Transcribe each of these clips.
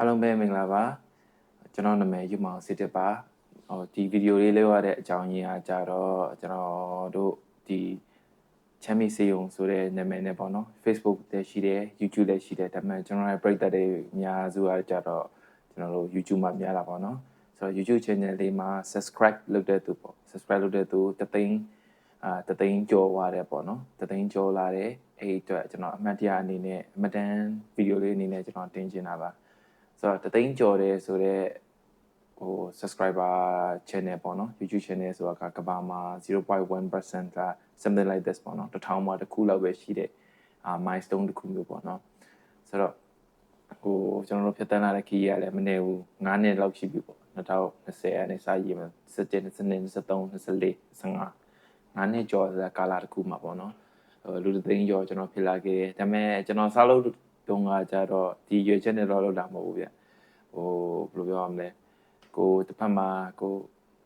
အားလုံးပဲမင်္ဂလာပါကျွန်တော်နာမည်ယူမောင်စစ်တစ်ပါဟိုဒီဗီဒီယိုလေးလေးရတဲ့အကြောင်းရင်းအားကြတော့ကျွန်တော်တို့ဒီချမ်းမီစေယုံဆိုတဲ့နာမည်နဲ့ပေါ့နော် Facebook လည်းရှိတယ် YouTube လည်းရှိတယ်ဒါပေမဲ့ကျွန်တော်ရဲ့ပရိသတ်တွေအများစုအားကြတော့ကျွန်တော်တို့ YouTube မှာများတာပေါ့နော်ဆိုတော့ YouTube channel လေးမှာ subscribe လုပ်တဲ့သူပေါ့ subscribe လုပ်တဲ့သူတသိန်းအာတသိန်းကျော်သွားတယ်ပေါ့နော်တသိန်းကျော်လာတယ်အဲ့ဒီအတွက်ကျွန်တော်အမှတ်တရအနေနဲ့အမတန်ဗီဒီယိုလေးအနေနဲ့ကျွန်တော်တင်ချင်တာပါ ဆိုတော့တသိန်းကျော်တယ်ဆိုတော့ဟို subscriber channel ပေါ့နော် YouTube channel ဆိုတာကကဘာမှာ0.1%က something like this ပေါ့နော်တစ်ထောင်မှာတစ်ခုလောက်ပဲရှိတဲ့အာ milestone တစ်ခုမျိုးပေါ့နော်ဆိုတော့ဟိုကျွန်တော်တို့ဖြတ်တန်းလာတဲ့ခီးရလည်းမနေဘူး9နှစ်လောက်ရှိပြီပေါ့2020အဲ့ဒီစာရေးမှာ17 22 23 24 25 9နှစ်ကျော်တဲ့ကာလတစ်ခုမှာပေါ့နော်ဟိုလူတစ်သိန်းကျော်ကျွန်တော်ဖြစ်လာခဲ့တယ်ဒါပေမဲ့ကျွန်တော်စားလို့ တုန်းကကြတော့ဒီရွေချက်နဲ့တော့လောက်တာမဟုတ်ဘူးဗျဟိုဘယ်လိုပြောရမလဲကိုတစ်ဖက်မှာကို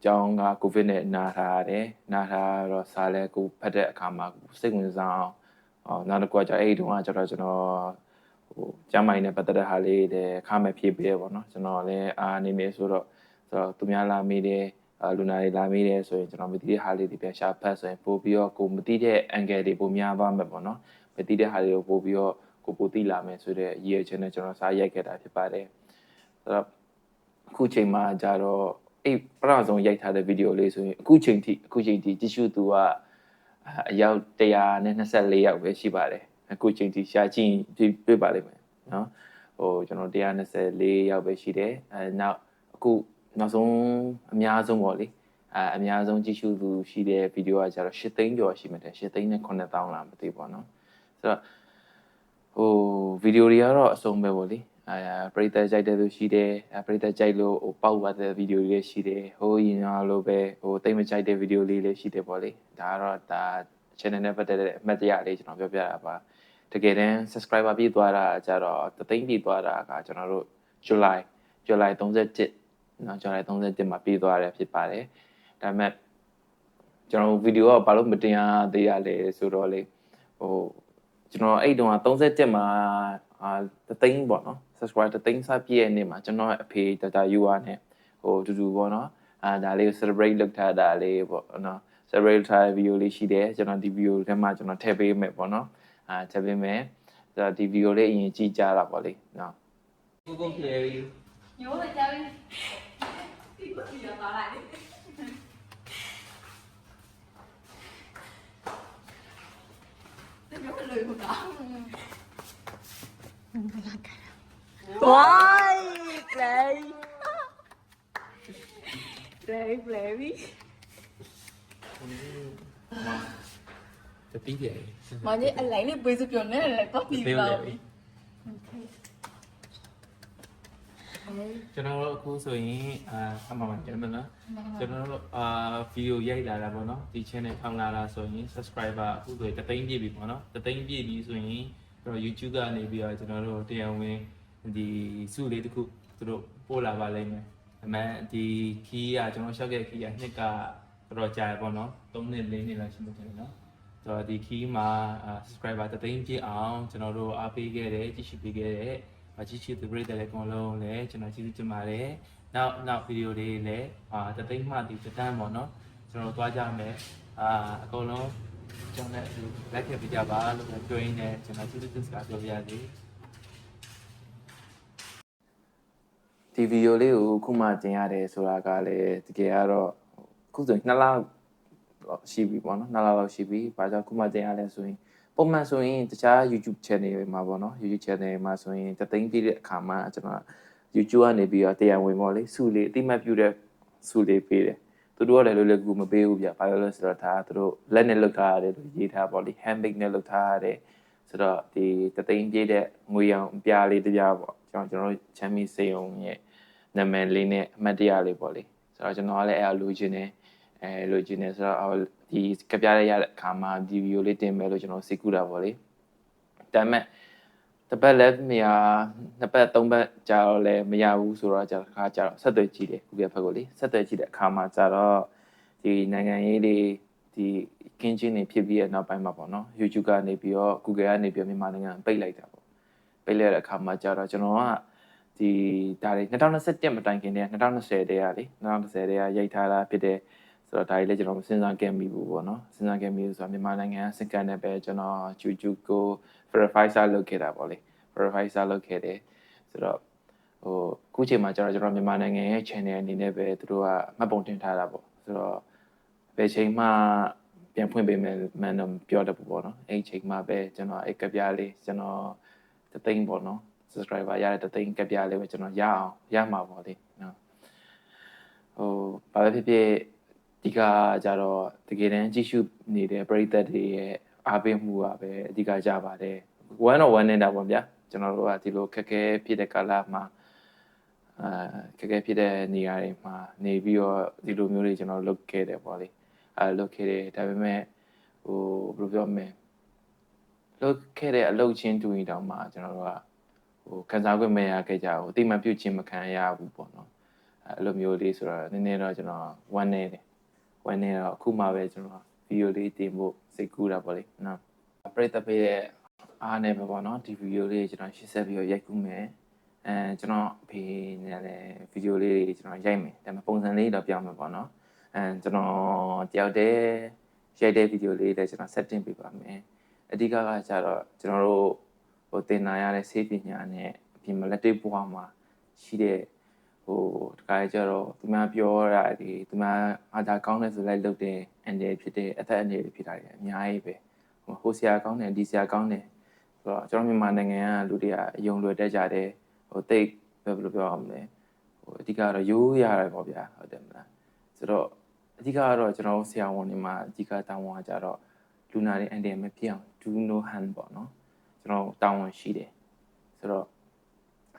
ကျောင်းကကိုဗစ်နဲ့နာထားရတယ်နာထားတော့စားလဲကိုဖတ်တဲ့အခါမှာစိတ်ဝင်စားအောင်ဟောနောက်တစ်ခုကကျအဲ့ဒီတုန်းကကျတော့ကျွန်တော်ဟိုကျမ်းမိုင်းနဲ့ပတ်သက်တဲ့ဟာလေးတွေခါမဲ့ဖြည့်ပေးရပေါ့နော်ကျွန်တော်လည်းအားနေမေဆိုတော့ဆိုတော့သူများလာမိတယ်လူနာတွေလာမိတယ်ဆိုရင်ကျွန်တော်မသိတဲ့ဟာလေးတွေပြန်ရှာဖတ်ဆိုရင်ပို့ပြီးတော့ကိုမသိတဲ့ angle တွေပိုများသွားမှာပေါ့နော်မသိတဲ့ဟာတွေကိုပို့ပြီးတော့ ကိုပိုသိလာမယ်ဆိုတဲ့ရည်ရွယ်ချက်နဲ့ကျွန်တော်စားရိုက်ခဲ့တာဖြစ်ပါတယ်ဆိုတော့အခုချိန်မှာကြတော့အဲ့ပထမဆုံးရိုက်ထားတဲ့ဗီဒီယိုလေးဆိုရင်အခုချိန်ထိအခုချိန်ထိကြည့်ရှုသူကအယောက်124ယောက်ပဲရှိပါတယ်အခုချိန်ထိရှာကြည့်ပြပါလိမ့်မယ်နော်ဟိုကျွန်တော်124ယောက်ပဲရှိတယ်အဲနောက်အခုနောက်ဆုံးအများဆုံးပေါ့လေအဲအများဆုံးကြည့်ရှုသူရှိတဲ့ဗီဒီယိုကကျတော့8သိန်းကျော်ရှိမှတယ်8သိန်းနဲ့9000လားမသိဘူးပေါ့နော်ဆိုတော့ ဟိုဗီဒီယိုတွေကတော့အဆုံးပဲပေါ့လေအဲပရိသတ်ကြိုက်တဲ့သူရှိတယ်ပရိသတ်ကြိုက်လို့ဟိုပေါက်သွားတဲ့ဗီဒီယိုတွေရှိတယ်ဟိုရင်အားလို့ပဲဟိုတိတ်မကြိုက်တဲ့ဗီဒီယိုလေးလည်းရှိတယ်ပေါ့လေဒါကတော့ဒါ channel နဲ့ပတ်သက်တဲ့အမှတ်တရလေးကျွန်တော်ပြောပြတာပါတကယ်တမ်း subscriber ပြည့်သွားတာကျတော့တသိန်းပြည့်သွားတာကကျွန်တော်တို့ July July 31နော်ကျွန်တော်လည်း31မှာပြီးသွားတယ်ဖြစ်ပါတယ်ဒါပေမဲ့ကျွန်တော်ဗီဒီယိုကဘာလို့မတင်ရသေးရလဲဆိုတော့လေဟို ကျွန်တော်အဲ့တုန်းက37မှာအာတသိန်းပေါ့နော် subscribe တသိန်းစပြည့်ရဲ့နေ့မှာကျွန်တော်အဖေဒေါက်တာယူဝါနဲ့ဟိုတူတူပေါ့နော်အာဒါလေးကို celebrate လုပ်ထားတာလေးပေါ့နော် celebrate ထားတဲ့ video လေးရှိတယ်ကျွန်တော်ဒီ video ထဲမှာကျွန်တော်ထည့်ပေးမယ်ပေါ့နော်အာထည့်ပေးမယ်ဒါဒီ video လေးအရင်ကြည့်ကြတာပေါ့လေနော်ဘုဘုံ clear you ညိုးကြတယ်ဒီကိုပြရပါလား 놀구나. Why? Play. Play, play. Te. Mà như anh lấy đi bây giờ kiểu này lại có gì đâu. ကျွန်တော်တို့အခုဆိုရင်အာအမှန်မှန်ကျွန်တော်နော်ကျွန်တော်တို့အာဗီဒီယိုရိုက်လာတာပေါ့နော်ဒီ channel ထောင်လာတာဆိုရင် subscriber အခုဆိုရင်တသိန်းပြည့်ပြီပေါ့နော်တသိန်းပြည့်ပြီဆိုရင်ကျွန်တော် YouTube ကနေပြီးတော့ကျွန်တော်တို့တရားဝင်ဒီစုလေးတစ်ခုသူတို့ပို့လာပါလိမ့်မယ်အမှန်ဒီခီးကကျွန်တော်ရှောက်ခဲ့ခီးကနှစ်ကတော်တော်ကြာပေါ့နော်3နှစ်4နှစ်လောက်ရှိမှတယ်နော်ဆိုတော့ဒီခီးမှာ subscriber တသိန်းပြည့်အောင်ကျွန်တော်တို့အားပေးခဲ့တယ်ကြည့်ရှုပေးခဲ့တယ် အကြည့်ရှုသူပရိသတ်လည်းအကုန်လုံးလည်းကျွန်တော်ကျေးဇူးတင်ပါတယ်။နောက်နောက်ဗီဒီယိုလေးလည်းအာတသိန်းမှဒီတန်းပေါ့နော်ကျွန်တော်သွားကြမယ်။အာအကုန်လုံးကျွန်တော်လည်းဒီလက်ခဲ့ပြကြပါလို့ပြောရင်းနဲ့ကျွန်တော်ကျေးဇူးတင်စကားပြောပြရစီ။ဒီဗီဒီယိုလေးကိုခုမှတင်ရတယ်ဆိုတာကလည်းတကယ်ကတော့ခုဆိုရင်2လရှိပြီပေါ့နော်2လလောက်ရှိပြီ။ဘာကြောင့်ခုမှတင်ရလဲဆိုရင် ပုံမှန်ဆိုရင်တခြား YouTube channel တွေမှာပေါ့နော် YouTube channel မှာဆိုရင်တသိန်းပြည့်တဲ့အခါမှာကျွန်တော် YouTube ကနေပြီးတော့တရားဝင်ပေါ့လေစုလေးအတိမတ်ပြုတဲ့စုလေးပေးတယ်သူတို့ကလည်းလွယ်လွယ်ကူကူမပေးဘူးဗျဘာလို့လဲဆိုတော့ဒါသူတို့လက်နဲ့လုပ်ထားရတယ်လို့ရေးထားပေါ့လေ handmade နဲ့လုပ်ထားရတယ်ဆိုတော့ဒီတသိန်းပြည့်တဲ့ငွေရောင်ပြားလေးတစ်ပြားပေါ့ကျွန်တော်ကျွန်တော်ချမ်းမီစေုံရဲ့နာမည်လေးနဲ့အမှတ်တရလေးပေါ့လေဆိုတော့ကျွန်တော်ကလည်းအဲ့လိုချင်တယ် အဲလိုချင်တယ်ဆိုတော့ဒီကပြရရတဲ့အခါမှာဒီဗီဒီယိုလေးတင်မယ်လို့ကျွန်တော်စိတ်ကူးတာပေါ့လေဒါပေမဲ့တစ်ပတ်လည်းမရနှစ်ပတ်သုံးပတ်ကြာတော့လည်းမရဘူးဆိုတော့ကြာတစ်ခါကြာတော့ဆက်သွယ်ကြည့်တယ်ခုပြဖက်ကိုလေဆက်သွယ်ကြည့်တဲ့အခါမှာကြာတော့ဒီနိုင်ငံရေးတွေဒီကင်းချင်းတွေဖြစ်ပြီးတဲ့နောက်ပိုင်းမှာပေါ့နော် YouTube ကနေပြီးတော့ Google ကနေပြီးတော့မြန်မာနိုင်ငံပိတ်လိုက်တာပေါ့ပိတ်လိုက်တဲ့အခါမှာကြာတော့ကျွန်တော်ကဒီဒါတွေ2021မတိုင်ခင်တည်းက2020တည်းကလေ2020တည်းကရိုက်ထားတာဖြစ်တဲ့ ဆိုတော့ဒါတွေလည်းကျွန်တော်မစဉ်းစားခဲ့မိဘူးပေါ့နော်စဉ်းစားခဲ့မိဘူးဆိုတော့မြန်မာနိုင်ငံစကန်နဲ့ပဲကျွန်တော်ဂျူဂျူကို verify စာလုပ်ခဲ့တာပေါ့လေ verify စာလုပ်ခဲ့တယ်ဆိုတော့ဟိုအခုချိန်မှာကျတော့ကျွန်တော်မြန်မာနိုင်ငံရဲ့ channel အနေနဲ့ပဲသူတို့ကမှတ်ပုံတင်ထားတာပေါ့ဆိုတော့ဘယ်ချိန်မှပြန်ဖွင့်ပေးမယ်မှန်တော့ပြောတတ်ဘူးပေါ့နော်အဲ့ဒီချိန်မှပဲကျွန်တော်အဲ့ကပြလေးကျွန်တော်တသိန်းပေါ့နော် subscriber ရတဲ့တသိန်းကပြလေးပဲကျွန်တော်ရအောင်ရမှာပေါ့လေနော်ဟိုဘာပဲဖြစ်ဖြစ် ဒီကကြတော့တကယ်တမ်းကြည့်ရှုနေတဲ့ပရိသတ်တွေရဲ့အားပေးမှုကပဲအဓိကကြပါတယ်1 on 1နေတာပေါ့ဗျာကျွန်တော်တို့ကဒီလိုခက်ခဲဖြစ်တဲ့ကာလမှာအာခက်ခဲဖြစ်တဲ့နေရာတွေမှာနေပြီးတော့ဒီလိုမျိုးတွေကျွန်တော်လုပ်ခဲ့တယ်ပေါ့လေအဲလုပ်ခဲ့တယ်ဒါပေမဲ့ဟိုဘယ်လိုပြောမလဲလုပ်ခဲ့တဲ့အလုပ်ချင်းတူရင်တောင်မှကျွန်တော်တို့ကဟိုခံစား권မရခဲ့ကြဘူးအတိမပြုတ်ခြင်းမခံရဘူးပေါ့နော်အဲလိုမျိုးလေးဆိုတော့နည်းနည်းတော့ကျွန်တော်ဝမ်းနေတယ် ဝမ်းနေတော့အခုမှပဲကျွန်တော်ဗီဒီယိုလေးတင်ဖို့စိတ်ကူးတာပေါ့လေနော်ပရိသတ်ပေးတဲ့အားနဲ့ပဲပေါ့နော်ဒီဗီဒီယိုလေးကျွန်တော်ရှင်းဆက်ပြီးတော့ရိုက်ကူးမယ်အဲကျွန်တော်အဖေနဲ့လည်းဗီဒီယိုလေးတွေကျွန်တော်ရိုက်မယ်ဒါပေမဲ့ပုံစံလေးတော့ပြောင်းမယ်ပေါ့နော်အဲကျွန်တော်တယောက်တည်းရိုက်တဲ့ဗီဒီယိုလေးလည်းကျွန်တော် setting ပေးပါမယ်အဓိကကကျတော့ကျွန်တော်တို့ဟိုတင်နာရတဲ့ဆေးပညာနဲ့အပြင်မလက်တွေ့ဘဝမှာရှိတဲ့ ဟိုတခါကျတော့သူများပြောတာဒီသူများအားသာကောင်းတယ်ဆိုလိုက်လုပ်တဲ့အန်တယ်ဖြစ်တဲ့အသက်အန္တရာယ်ဖြစ်တာတွေအများကြီးပဲဟိုဟိုဆရာကောင်းတယ်ဒီဆရာကောင်းတယ်ဆိုတော့ကျွန်တော်မြန်မာနိုင်ငံကလူတွေကအယုံလွယ်တတ်ကြတယ်ဟိုတိတ်ဘယ်လိုပြောအောင်လဲဟိုအဓိကတော့ရိုးရတယ်ပေါ့ဗျာဟုတ်တယ်မလားဆိုတော့အဓိကကတော့ကျွန်တော်တို့ဆရာဝန်တွေမှာအဓိကတောင်းဝန်ကကြတော့လူနာတွေအန်တယ်မဖြစ်အောင် do no harm ပေါ့နော်ကျွန်တော်တောင်းဝန်ရှိတယ်ဆိုတော့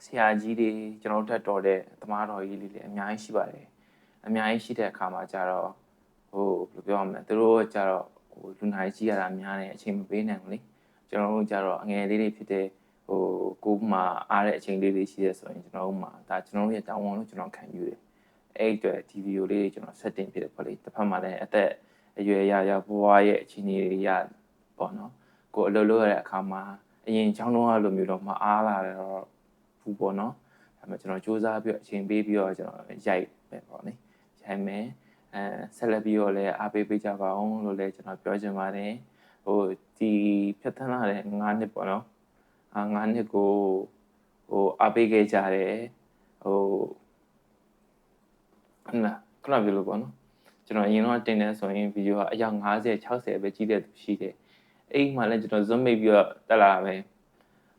ဆရာကြီးတွေကျွန်တော်တို့တက်တော်တဲ့သမားတော်ကြီးလေးတွေအများကြီးရှိပါတယ်အများကြီးရှိတဲ့အခါမှာကြတော့ဟိုဘယ်လိုပြောရမလဲသူတို့ကကြတော့ဟိုလူနာကြီးရတာများတယ်အချိန်မပေးနိုင်ဘူးလေကျွန်တော်တို့ကြတော့အငယ်လေးတွေဖြစ်တဲ့ဟိုကိုမှအားတဲ့အချိန်လေးတွေရှိရဲဆိုရင်ကျွန်တော်တို့မှာဒါကျွန်တော်တို့ရဲ့တောင်းဝန်လို့ကျွန်တော်ခံယူတယ်အဲ့ဒီအတွက်ဒီဗီဒီယိုလေးကျွန်တော် setting ဖြစ်တယ်ပေါ့လေတစ်ဖက်မှာလည်းအသက်အရွယ်ရရဘဝရဲ့အခြေအနေတွေရပေါ့နော်ကိုအလုပ်လုပ်ရတဲ့အခါမှာအရင်ချောင်းတော့အဲ့လိုမျိုးတော့မအားလာတော့ ဘူးပေါ့နော်ဒါပေမဲ့ကျွန်တော်စူးစမ်းပြီးတော့အချိန်ပေးပြီးတော့ကျွန်တော်ရိုက်ပဲပေါ့နိရိုက်မယ်အဲဆက်လက်ပြီးတော့လည်းအားပေးပေးကြပါအောင်လို့လည်းကျွန်တော်ပြောချင်ပါတယ်ဟိုဒီဖြတ်သန်းလာတဲ့9နှစ်ပေါ့နော်အာ9နှစ်ကိုဟိုအားပေးခဲ့ကြတယ်ဟိုဟလာခဏပြောလို့ပေါ့နော်ကျွန်တော်အရင်တော့တင်နေဆိုရင်ဗီဒီယိုကအယောက်50 60ပဲကြီးတဲ့သူရှိတယ်အဲ့ဒီမှာလည်းကျွန်တော် zoom မိတ်ပြီးတော့တက်လာတာပဲ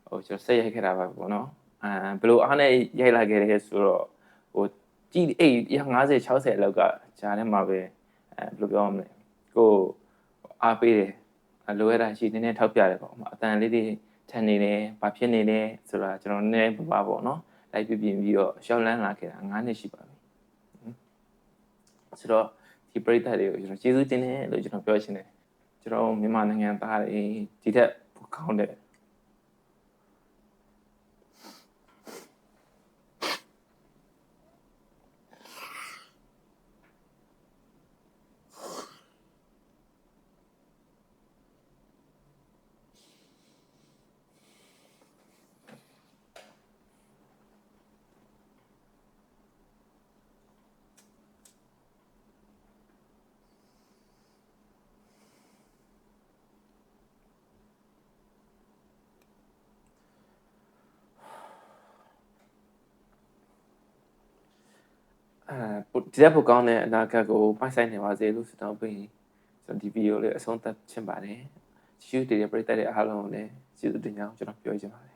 ဟိုကျွန်တော်ဆက်ရိုက်ခဲ့တာပါပေါ့နော် အာဘယ်လိုအားနဲ့ရိုက်လာခဲ့လဲဆိုတော့ဟိုကြည့်အဲ့ရ50 60လောက်ကဂျာထဲမှာပဲအဲဘယ်လိုပြောရမလဲကိုအားပေးတယ်အလိုရတာရှိနည်းနည်းထောက်ပြတယ်ပေါ့အတန်လေးတွေထန်နေတယ်ဘာဖြစ်နေလဲဆိုတာကျွန်တော်နည်းနည်းပါပါပေါ့နော်လိုက်ပြပြင်ပြီးတော့ရှောက်လန်းလာခဲ့တာ9နှစ်ရှိပါပြီဆိုတော့ဒီပရိသတ်တွေကိုကျွန်တော်ကျေးဇူးတင်တယ်လို့ကျွန်တော်ပြောချင်တယ်ကျွန်တော်မြန်မာနိုင်ငံသားတွေဒီထက်ပိုကောင်းတဲ့ အဲဒီတက်ပိုကောင်းတဲ့အနာဂတ်ကိုပိုက်ဆိုင်နေပါစေလို့ဆုတောင်းပေးကျွန်တော်ဒီဗီဒီယိုလေးအဆုံးသတ်ချင်ပါတယ်ရှူတည်တဲ့ပရိသတ်တွေအားလုံးကိုလည်းကျေးဇူးတင်ကြောင်းကျွန်တော်ပြောချင်ပါတယ်